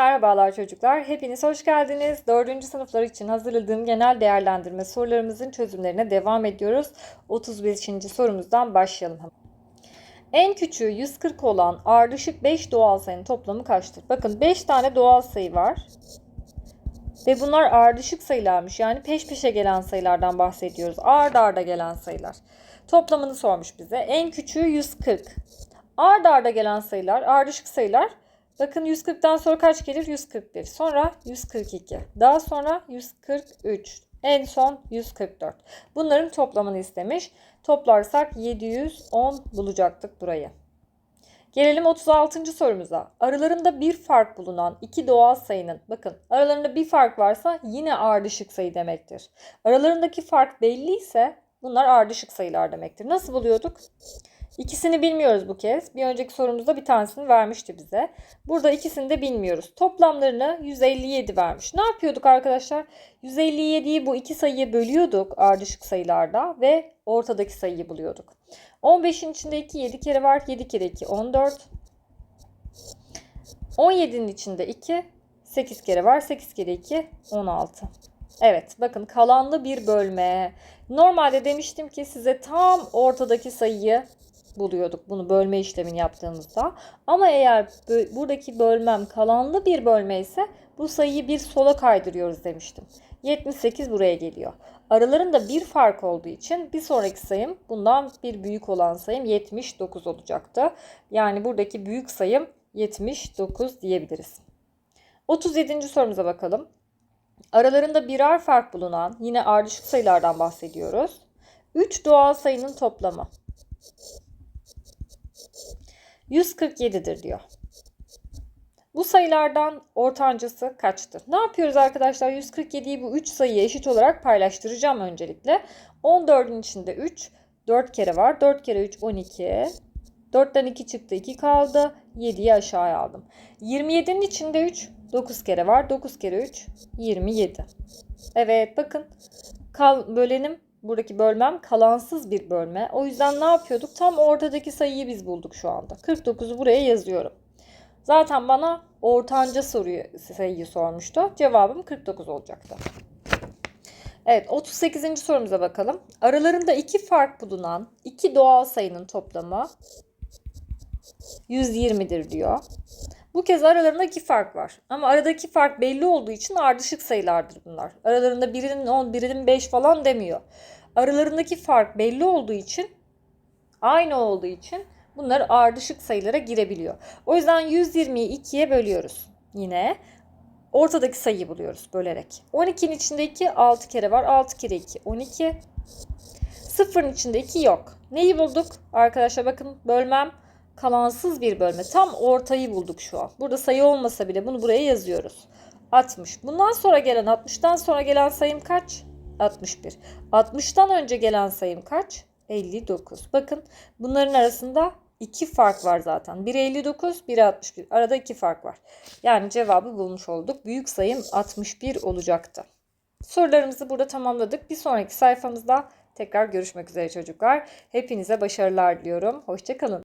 merhabalar çocuklar. Hepiniz hoş geldiniz. 4. sınıflar için hazırladığım genel değerlendirme sorularımızın çözümlerine devam ediyoruz. 35. sorumuzdan başlayalım. En küçüğü 140 olan ardışık 5 doğal sayının toplamı kaçtır? Bakın 5 tane doğal sayı var. Ve bunlar ardışık sayılarmış. Yani peş peşe gelen sayılardan bahsediyoruz. Ard arda gelen sayılar. Toplamını sormuş bize. En küçüğü 140. Ard arda gelen sayılar, ardışık sayılar Bakın 140'tan sonra kaç gelir? 141. Sonra 142. Daha sonra 143. En son 144. Bunların toplamını istemiş. Toplarsak 710 bulacaktık burayı. Gelelim 36. sorumuza. Aralarında bir fark bulunan iki doğal sayının, bakın aralarında bir fark varsa yine ardışık sayı demektir. Aralarındaki fark belli ise bunlar ardışık sayılar demektir. Nasıl buluyorduk? İkisini bilmiyoruz bu kez. Bir önceki sorumuzda bir tanesini vermişti bize. Burada ikisini de bilmiyoruz. Toplamlarını 157 vermiş. Ne yapıyorduk arkadaşlar? 157'yi bu iki sayıya bölüyorduk ardışık sayılarda ve ortadaki sayıyı buluyorduk. 15'in içinde 2 7 kere var. 7 kere 2 14. 17'nin içinde 2 8 kere var. 8 kere 2 16. Evet bakın kalanlı bir bölme. Normalde demiştim ki size tam ortadaki sayıyı buluyorduk bunu bölme işlemini yaptığımızda. Ama eğer buradaki bölmem kalanlı bir bölme ise bu sayıyı bir sola kaydırıyoruz demiştim. 78 buraya geliyor. Aralarında bir fark olduğu için bir sonraki sayım bundan bir büyük olan sayım 79 olacaktı. Yani buradaki büyük sayım 79 diyebiliriz. 37. sorumuza bakalım. Aralarında birer fark bulunan yine ardışık sayılardan bahsediyoruz. 3 doğal sayının toplamı. 147'dir diyor. Bu sayılardan ortancası kaçtır? Ne yapıyoruz arkadaşlar? 147'yi bu 3 sayıya eşit olarak paylaştıracağım öncelikle. 14'ün içinde 3. 4 kere var. 4 kere 3 12. 4'ten 2 çıktı 2 kaldı. 7'yi aşağıya aldım. 27'nin içinde 3. 9 kere var. 9 kere 3 27. Evet bakın kal bölenim buradaki bölmem kalansız bir bölme. O yüzden ne yapıyorduk? Tam ortadaki sayıyı biz bulduk şu anda. 49'u buraya yazıyorum. Zaten bana ortanca soruyu sayıyı sormuştu. Cevabım 49 olacaktı. Evet 38. sorumuza bakalım. Aralarında iki fark bulunan iki doğal sayının toplamı 120'dir diyor. Bu kez aralarında iki fark var. Ama aradaki fark belli olduğu için ardışık sayılardır bunlar. Aralarında birinin 10, birinin 5 falan demiyor. Aralarındaki fark belli olduğu için aynı olduğu için bunlar ardışık sayılara girebiliyor. O yüzden 120'yi 2'ye bölüyoruz. Yine ortadaki sayıyı buluyoruz bölerek. 12'nin içinde 2 6 kere var. 6 kere 2 12. Sıfırın içinde 2 yok. Neyi bulduk? Arkadaşlar bakın bölmem kalansız bir bölme. Tam ortayı bulduk şu an. Burada sayı olmasa bile bunu buraya yazıyoruz. 60. Bundan sonra gelen 60'tan sonra gelen sayım kaç? 61. 60'tan önce gelen sayım kaç? 59. Bakın bunların arasında iki fark var zaten. Biri 59, biri 61. Arada iki fark var. Yani cevabı bulmuş olduk. Büyük sayım 61 olacaktı. Sorularımızı burada tamamladık. Bir sonraki sayfamızda tekrar görüşmek üzere çocuklar. Hepinize başarılar diliyorum. Hoşçakalın.